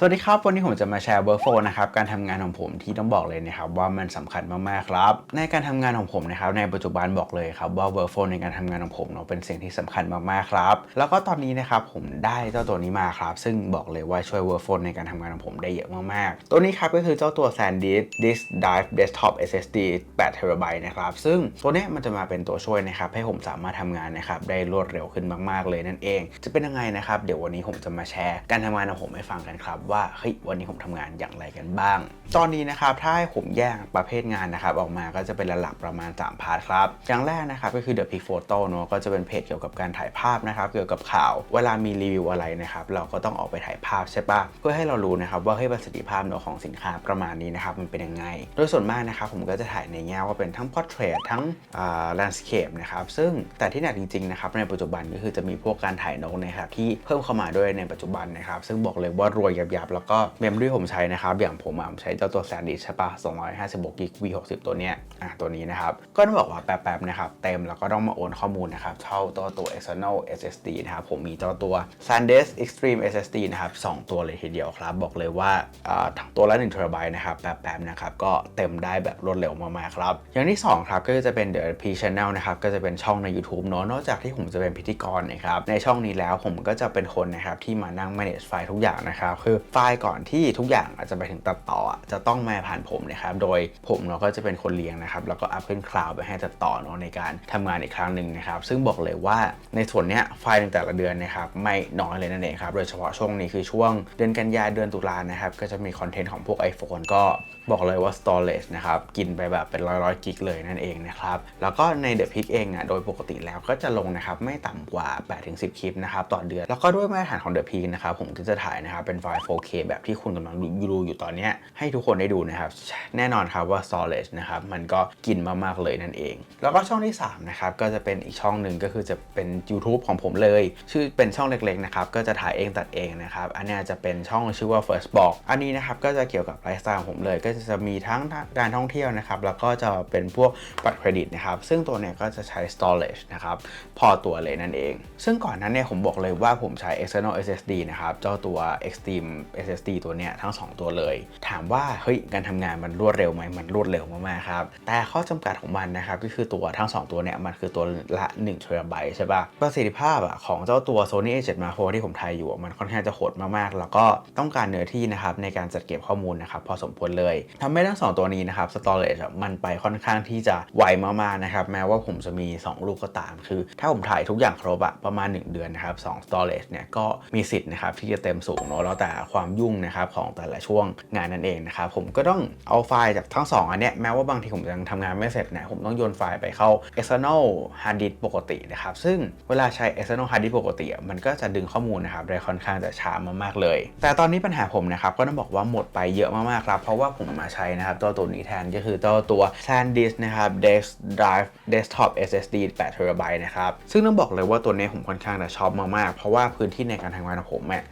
สวัสดีครับ วันนี้ผมจะมาแชร์ workflow นะครับการทำงานของผมที่ต้องบอกเลยนะครับว่ามันสำคัญมากๆครับ ในการทำงานของผมนะครับในปัจจุบันบอกเลยครับว่า workflow ในการทำงานของผมเนาะเป็นสิ่งที่สำคัญมากๆครับ แล้วก็ตอนนี้นะครับผมได้เจ้าตัวนี้มาครับ ซึ่งบอกเลยว่าช่วย workflow ในการทำงานของผมได้เยอะมากๆ ตัวนี้ครับก็คือเจ้าตัว SanDisk Disk Drive Desktop SSD 8 TB นะครับซึ่งตัวนี้มันจะมาเป็นตัวช่วยนะครับให้ผมสามารถทำงานนะครับได้รวดเร็วขึ้นมากๆเลยนั่นเอง จะเป็นยังไงนะครับเดี๋ยววันนี้ผมจะมาแชร์การทำงานของผมให้ฟังกันครับว่าเฮ้ยวันนี้ผมทำงานอย่างไรกันบ้าง ตอนนี้นะครับถ้าให้ผมแยกประเภทงานนะครับออกมาก็จะเป็นหลักๆประมาณ 3 พาร์ทครับ อย่างแรกนะครับก็คือ The Peak Photo เนอะก็จะเป็นเพจเกี่ยวกับการถ่ายภาพนะครับเกี่ยวกับข่าว เวลามีรีวิวอะไรนะครับเราก็ต้องออกไปถ่ายภาพใช่ปะเพื่อให้เรารู้นะครับว่าเฮ้ยประสิทธิภาพเนอะของสินค้าประมาณนี้นะครับมันเป็นยังไง โดยส่วนมากนะครับผมก็จะถ่ายในแง่ว่าเป็นทั้ง Portrait ทั้งอ่า Landscape นะครับซึ่งแต่ที่หนักจริงๆนะครับในปัจจุบันก็คือจะมีพวกการถ่ายนกนะครับที่เพิ่มเข้ามาด้วยในปัจจุบันนะครับซึ่งบอกเลยว่ารวยยับๆแล้วก็เมมโมรี่ผมใช้นะครับ อย่างผมอะใช้เจ้าตัว SanDisk ใช่ปะ256กิก V60 ตัวเนี้ยอะตัวนี้นะครับ ก็ต้องบอกว่าแป๊บๆนะครับเต็มแล้วก็ต้องมาโอนข้อมูลนะครับเข้าตัวตัว external SSD นะครับผมมีเจ้าตัว SanDisk Extreme SSD นะครับสองตัวเลยทีเดียวครับ บอกเลยว่าอ่าทั้งตัวละ1 TB นะครับแป๊บๆนะครับก็เต็มได้แบบรวดเร็วมากๆครับ อย่างที่ 2 ครับก็จะเป็น The P Channel นะครับก็จะเป็นช่องใน YouTube เนอะนอกจากที่ผมจะเป็นพิธีกรนะครับในช่องนี้แล้วผมก็จะเป็นคนนะครับที่มานั่ง manage ไฟล์ทุกอย่างนะครับคือไฟล์ก่อนที่ทุกอย่างอาจจะไปถึงตัดต่อจะต้องมาผ่านผมนะครับ โดยผมเนาก็จะเป็นคนเลี้ยงนะครับ แล้วก็อัพขึ้นคลาวไปให้ตัดต่อเนาะในการทำงานอีกครั้งหนึ่งนะครับ ซึ่งบอกเลยว่าในส่วนเนี้ยไฟล์ในแต่ละเดือนนะครับไม่น้อยเลยนั่นเองครับ โดยเฉพาะช่วงนี้คือช่วงเดือนกันยายนเดือนตุลานะครับ ก็จะมีคอนเทนต์ของพวก iPhone ก็บอกเลยว่า storage นะครับ กินไปแบบเป็นร้อยร้อยกิกเลยนั่นเองนะครับ แล้วก็ใน The p i c เองอะโดยปกติแล้วก็จะลงนะครับ ไม่ต่ำกว่า 8-10 คลิปนะครับต่อเดือน แล้วก็ด้วยมาตรฐานของ The p i c นะครับผมก็จะถ่ายนะครับเป็นไฟล์ 4K แบบที่คุณกำลังดูอยู่ตอนนี้ให้ทุกคนได้ดูนะครับ แน่นอนครับว่า storage นะครับมันก็กินมากๆเลยนั่นเอง แล้วก็ช่องที่3นะครับก็จะเป็นอีกช่องหนึ่งก็คือจะเป็น YouTube ของผมเลย ชื่อเป็นช่องเล็กๆนะครับก็จะถ่ายเองตัดเองนะครับอันนี้จะเป็นช่องชื่อว่า First Block อันนี้นะครับก็จะเกี่ยวกับไลฟ์สไตล์ของผมเลย ก็จะมีทั้งการท่องเที่ยวนะครับแล้วก็จะเป็นพวกบัตรเครดิตนะครับซึ่งตัวเนี้ยก็จะใช้ storage นะครับพอตัวเลยนั่นเอง ซึ่งก่อนหนั้นเนี่ยผมบอกเลยว่าผมใช้ external SSD นะครับเจ้าตัว Extreme SSD ตัวเนี้ยทั้ง 2 ตัวเลย ถามว่าเฮ้ยการทำงานมันรวดเร็วไหมมันรวดเร็วมากๆครับ แต่ข้อจำกัดของมันนะครับก็คือตัวทั้ง 2 ตัวเนี่ยมันคือตัวละ1 t b ใช่ปะประสิทธิภาพอะของเจ้าตัว Sony A7 Mark IV ที่ผมถ่ายอยู่มันค่อนข้างจะโหดมากๆ แล้วก็ต้องการเนื้อที่นะครับในการจัดเก็บข้อมูลนะครับพอสมควรเลยทำให้ทั้ง 2 ตัวนี้นะครับ storage มันไปค่อนข้างที่จะไวมากๆนะครับแม้ว่าผมจะมี 2 ลูกก็ตาม คือ ถ้าผมถ่ายทุกอย่างครบอะประมาณ 1 เดือนนะครับ2 storage เนี่ยก็มีสิทธิ์นะครับที่จะเต็มสูงเนอะแล้วแต่ความยุ่งนะครับของแต่ละช่วงงานนั่นเองนะครับผมก็ต้องเอาไฟล์จากทั้ง 2 อันเนี้ยแม้ว่าบางทีผมยังทำงานไม่เสร็จนะผมต้องโยนไฟล์ไปเข้า external hard disk ปกตินะครับซึ่งเวลาใช้ external hard disk ปกติ มันก็จะดึงข้อมูลนะครับได้ค่อนข้างจะช้ามากๆเลย แต่ตอนนี้ปัญหาผมนะครับก็ต้องบอกว่าหมดไปเยอะมากๆครับเพราะว่าผมมาใช้นะครับตัวตัวนี้แทนก็คือตัวตัว SanDisk นะครับ Disk Drive Desktop SSD 8 TB นะครับซึ่งต้องบอกเลยว่าตัวนี้ผมค่อนข้างจะชอบมากๆ เพราะว่าพื้นที่ในการทำงานของผมเนี่ย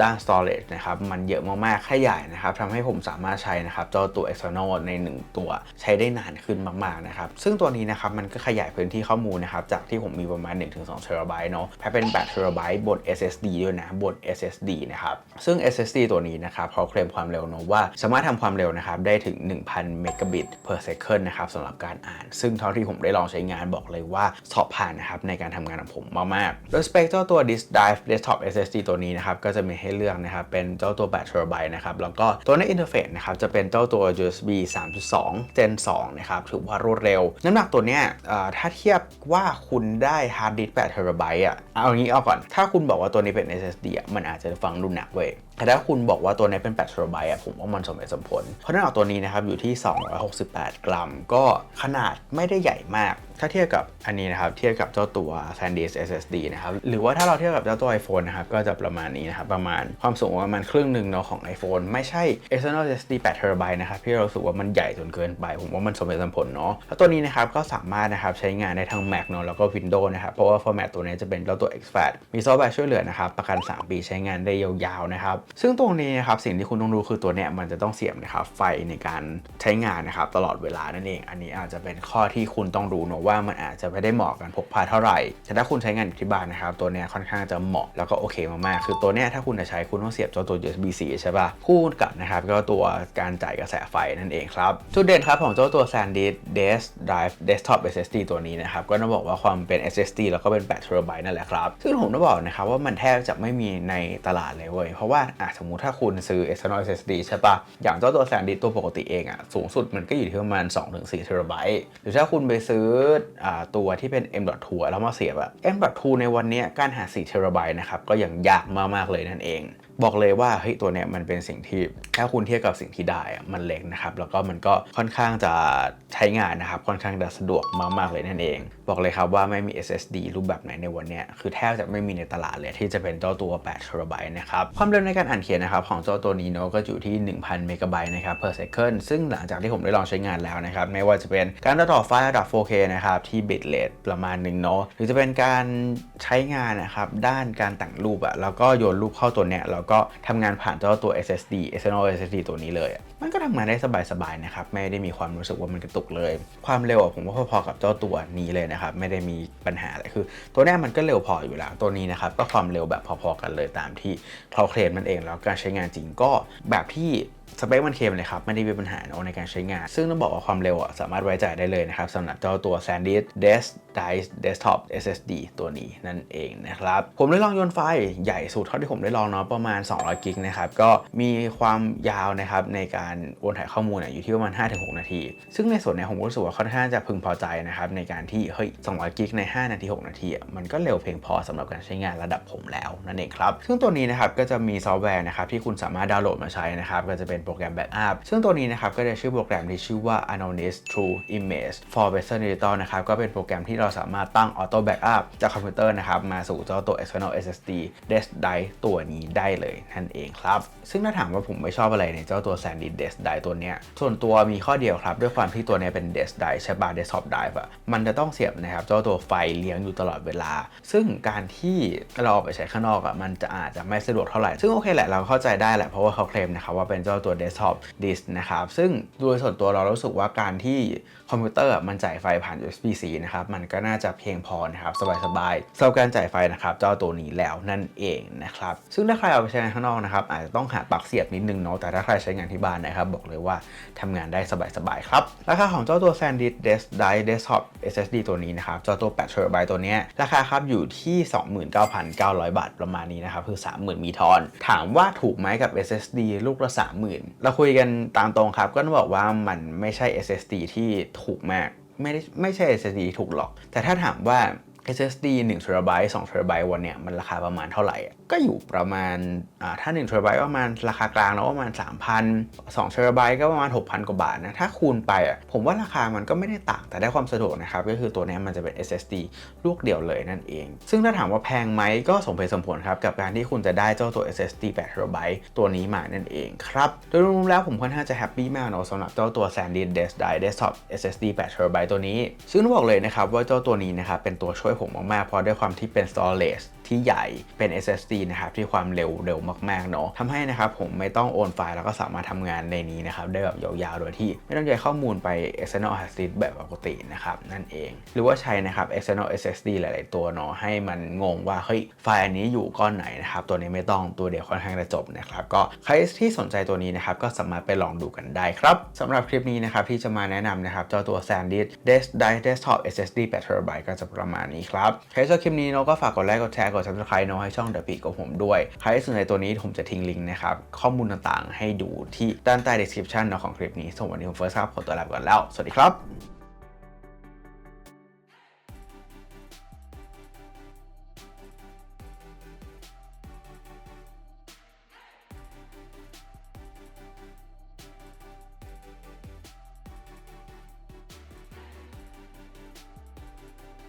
ด้าน storage นะครับมันเยอะมากๆขยายนะครับทำให้ผมสามารถใช้นะครับเจ้าตัว external ใน 1 ตัวใช้ได้นานขึ้นมากๆนะครับซึ่งตัวนี้นะครับมันก็ขยายพื้นที่ข้อมูลนะครับจากที่ผมมีประมาณ 1-2 TB เนาะให้เป็น8 TB บน SSD ด้วยนะบน SSD นะครับซึ่ง SSD ตัวนี้นะครับเขาเคลมความเร็วเนาะว่า สามารถทำความเร็วนะครับได้ถึง 1,000เมกะบิต per second นะครับสำหรับการอ่าน ซึ่งเท่าที่ผมได้ลองใช้งานบอกเลยว่าสอบผ่านนะครับในการทำงานของผมมากๆโดยสเปคเจ้าตัว Disk Drive Desktop SSD ตัวนี้นะครับก็จะมีให้เลือกนะครับเป็นเจ้าตัว8 TB นะครับ แล้วก็ตัวในอินเทอร์เฟซนะครับ จะเป็นเจ้าตัว USB 3.2 Gen 2 นะครับ ถือว่ารวดเร็ว น้ำหนักตัวเนี้ยถ้าเทียบว่าคุณได้ฮาร์ดดิสก์8 TB อะ เอางี้เอาก่อน ถ้าคุณบอกว่าตัวนี้เป็น SSD อะ มันอาจจะฟังดูหนักเว้ย แต่ถ้าคุณบอกว่าตัวนี้เป็น8 t b อะผมว่ามันสมเหตุสมผล เพราะน้ำหนักตัวนี้นะครับอยู่ที่ 268 กรัม ก็ขนาดไม่ได้ใหญ่มาก ถ้าเทียบกับอันนี้นะครับ เทียบกับเจ้าตัว SanDisk SSD นะครับ หรือว่าถ้าเราเทียบกับเจ้าตัว iPhone นะครับ ก็จะประมาณนี้นะครับ ประมาณความสูงประมาณครึ่งหนึ่งเนาะของ iPhone ไม่ใช่ external SSD 8 TB นะครับที่เรารู้สึกว่ามันใหญ่จนเกินไป ผมว่ามันสมเหตุสมผลเนาะแล้วตัวนี้นะครับก็สามารถนะครับใช้งานได้ทั้ง Mac เนาะแล้วก็ Windows นะครับเพราะว่า format ตัวนี้จะเป็นเจ้าตัว exFAT มีซอฟต์แวร์ช่วยเหลือนะครับประกัน 3 ปีใช้งานได้ยาวๆนะครับซึ่งตรงนี้นะครับสิ่งที่คุณต้องรู้คือตัวเนี้ยมันจะต้องเสียบนะครับไฟในการใช้งานนะครับตลอดเวลานั่นเอง อันนี้อาจจะเป็นข้อที่คุณต้องรู้เนอะว่ามันอาจจะไม่ได้เหมาะกันพกพาเท่าไหร่ แต่ถ้าคุณใช้งานอยู่ที่บ้านนะครับตัวเนี้ยค่อนข้างจะเหมาะแล้วก็โอเคมากๆคือตัวเนี้ยถ้าคุณจะใช้คุณต้องเสียบตัวตัว USB-C ใช่ป่ะคู่กับนะครับก็ตัวการจ่ายกระแสไฟนั่นเองครับจุดเด่นครับของเจ้าตัว SanDisk Desk Drive Desktop SSD ตัวนี้นะครับก็ต้องบอกว่าความเป็น SSD แล้วก็เป็น8 TB นั่นแหละครับซึ่งผมต้องบอกนะครับว่ามันแทบจะไม่มีในตลาดเลยเว้ยเพราะว่าอะสมมุติถ้าคุณซื้อ external SSD ใช่ปะอย่างเจ้าตัวแสตดิตัวปกติเองอะสูงสุดมันก็อยู่ที่ประมาณ 2-4 TB หรือถ้าคุณไปซื้ออ่าตัวที่เป็น M.2 แล้วมาเสียบอะ M.2 ในวันนี้การหา4 TB นะครับก็ยังยากมากๆเลยนั่นเอง บอกเลยว่าเฮ้ยตัวเนี้ยมันเป็นสิ่งที่ถ้าคุณเทียบกับสิ่งที่ได้อะมันเล็กนะครับแล้วก็มันก็ค่อนข้างจะใช้งานนะครับค่อนข้างจะสะดวกมากๆเลยนั่นเอง บอกเลยครับว่าไม่มี SSD รูปแบบไหนในวันเนี้ยคือแทบจะไม่มีในตลาดเลยที่จะเป็นเจ้าตัว8 TB นะครับความเร็วในการอ่านเขียนนะครับของเจ้าตัวนี้เนาะก็อยู่ที่ 1,000เมกะไบต์นะครับ per second ซึ่งหลังจากที่ผมได้ลองใช้งานแล้วนะครับไม่ว่าจะเป็นการตัดต่อไฟล์ระดับ 4K นะครับที่ bitrate ประมาณหนึ่งเนาะหรือจะเป็นการใช้งานนะครับด้านการแต่งรูปอะแล้วก็โยนรูปเข้าตัวเนี้ยแล้วก็ทำงานผ่านเจ้าตัว SSD external SSD ตัวนี้เลยมันก็ทำงานได้สบายๆนะครับไม่ได้มีความรู้สึกว่ามันกระตุกเลย ความเร็วผมว่าพอๆกับเจ้าตัวนี้เลยนะครับไม่ได้มีปัญหาอะไรคือ ตัวนี้มันก็เร็วพออยู่แล้วตัวนี้นะครับก็ความเร็วแบบพอๆกันเลยตามที่เขาเคลมนั่นเองแล้วการใช้งานจริงก็แบบที่สเปคมันเคมเลยครับ ไม่ได้มีปัญหาเนอะในการใช้งาน ซึ่งต้องบอกว่าความเร็วอะสามารถไว้ใจได้เลยนะครับสำหรับเจ้าตัว SanDisk Desk Dice Desktop SSD ตัวนี้นั่นเองนะครับ ผมได้ลองโยนไฟล์ใหญ่สุดเท่าที่ผมได้ลองเนาะประมาณ 200 กิกนะครับ ก็มีความยาวนะครับในการโอนถ่ายข้อมูลอยู่ที่ประมาณ 5-6 นาที ซึ่งในส่วนนี้ผมรู้สึกว่าค่อนข้างจะพึงพอใจนะครับในการที่เฮ้ย 200 กิกใน 5 นาที 6 นาที มันก็เร็วเพียงพอสำหรับการใช้งานระดับผมแล้วนั่นเองครับซึ่งตัวนี้นะครับก็จะมีซอฟต์แวร์นะครับที่คุณสามารถดาวน์โหลดมาใช้นะครับก็จะเป็นโปรแกรมแบ็กอัพซึ่งตัวนี้นะครับก็จะชื่อโปรแกรมที่ชื่อว่า Anonis True Image for Western Digital นะครับก็เป็นโปรแกรมที่เราสามารถตั้ง Auto Backup จากคอมพิวเตอร์นะครับมาสู่เจ้าตัว external SSD Disk Drive ตัวนี้ได้เลยนั่นเองครับ ซึ่งถ้าถามว่าผมไม่ชอบอะไรในเจ้าตัว SanDisk Disk Drive ตัวเนี้ยส่วนตัวมีข้อเดียวครับ ด้วยความที่ตัวเนี้ยเป็น Disk Drive ใช่ป่ะ Desktop Drive อะมันจะต้องเสียบนะครับเจ้าตัวไฟเลี้ยงอยู่ตลอดเวลา ซึ่งการที่เราเอาไปใช้ข้างนอกอะมันจะอาจจะไม่สะดวกเท่าไหร่ ซึ่งโอเคแหละเราเข้าใจได้แหละเพราะว่าเขาเคลมนะครับว่าเป็นเจ้าตัว Desktop Disk นะครับ ซึ่งโดยส่วนตัวเรารู้สึกว่าการที่คอมพิวเตอร์มันจ่ายไฟผ่าน USB-C นะครับมันก็น่าจะเพียงพอนะครับสบายๆสำหรับการจ่ายไฟนะครับเจ้าตัวนี้แล้วนั่นเองนะครับซึ่งถ้าใครเอาไปใช้งานข้างนอกนะครับอาจจะต้องหาปลั๊กเสียบนิดนึงเนาะแต่ถ้าใครใช้งานที่บ้านนะครับบอกเลยว่าทำงานได้สบายๆครับราคาของเจ้าตัว SanDisk Desk Drive Desktop SSD ตัวนี้นะครับเจ้าตัว8 TB ตัวนี้ราคาครับอยู่ที่ 29,900 บาทประมาณนี้นะครับคือ 30,000 มีทอน ถามว่าถูกไหมกับ SSD ลูกละ 30,000 เราคุยกันตามตรงครับก็ต้องบอกว่ามันไม่ใช่ SSD ที่ถูกมาก ไม่ได้ไม่ใช่ SSD ถูกหรอก แต่ถ้าถามว่า SSD 1 TB 2 TB วันเนี้ยมันราคาประมาณเท่าไหร่ ก็อยู่ประมาณอ่าถ้า1 TB ประมาณราคากลางแล้วประมาณ 3,000 2 TB ก็ประมาณ 6,000 กว่าบาทนะ ถ้าคูณไปอะผมว่าราคามันก็ไม่ได้ต่างแต่ได้ความสะดวกนะครับ ก็คือตัวเนี้ยมันจะเป็น SSD ลูกเดียวเลยนั่นเอง ซึ่งถ้าถามว่าแพงไหมก็สมเหตุสมผลครับ กับการที่คุณจะได้เจ้าตัว SSD 8 TB ตัวนี้มานั่นเองครับโดยรวมๆแล้วผมค่อนข้างจะแฮปปี้มากเนาะสำหรับเจ้าตัว SanDisk Desktop SSD 8 TB ตัวนี้ ซึ่งต้องบอกเลยนะครับว่าเจ้าตัวนี้นะครับเป็นตัวช่วยผมมากๆเพราะด้วยความที่เป็น storage ที่ใหญ่เป็น SSD นะครับที่ความเร็วเร็วมากๆเนาะทำให้นะครับผมไม่ต้องโอนไฟล์แล้วก็สามารถทำงานในนี้นะครับได้แบบยาวๆ โดยที่ไม่ต้องใช้ข้อมูลไป external hard disk แบบปกตินะครับนั่นเอง หรือว่าใช้นะครับ external SSD หลาย ๆ ตัวเนาะให้มันงงว่าเฮ้ยไฟล์อันนี้อยู่ก้อนไหนนะครับตัวนี้ไม่ต้องตัวเดียวค่อนข้างจะจบนะครับก็ใครที่สนใจตัวนี้นะครับก็สามารถไปลองดูกันได้ครับสำหรับคลิปนี้นะครับที่จะมาแนะนำนะครับเจ้าตัว SanDisk Desk Drive Desktop SSD 8 TB ก็จะประมาณนี้ครับใครชอบคลิปนี้เนาะก็ฝากกดไลค์กดแชร์กด subscribe เนาะให้ช่อง The Peak กับผมด้วย ใครที่สนใจตัวนี้ผมจะทิ้งลิงก์นะครับ ข้อมูลต่างๆ ให้ดูที่ด้านใต้ description เนของคลิปนี้ส่วนวันนี้ผมเฟิร์สครับขอตัวลาไปก่อนแล้ว สวัสดีครับ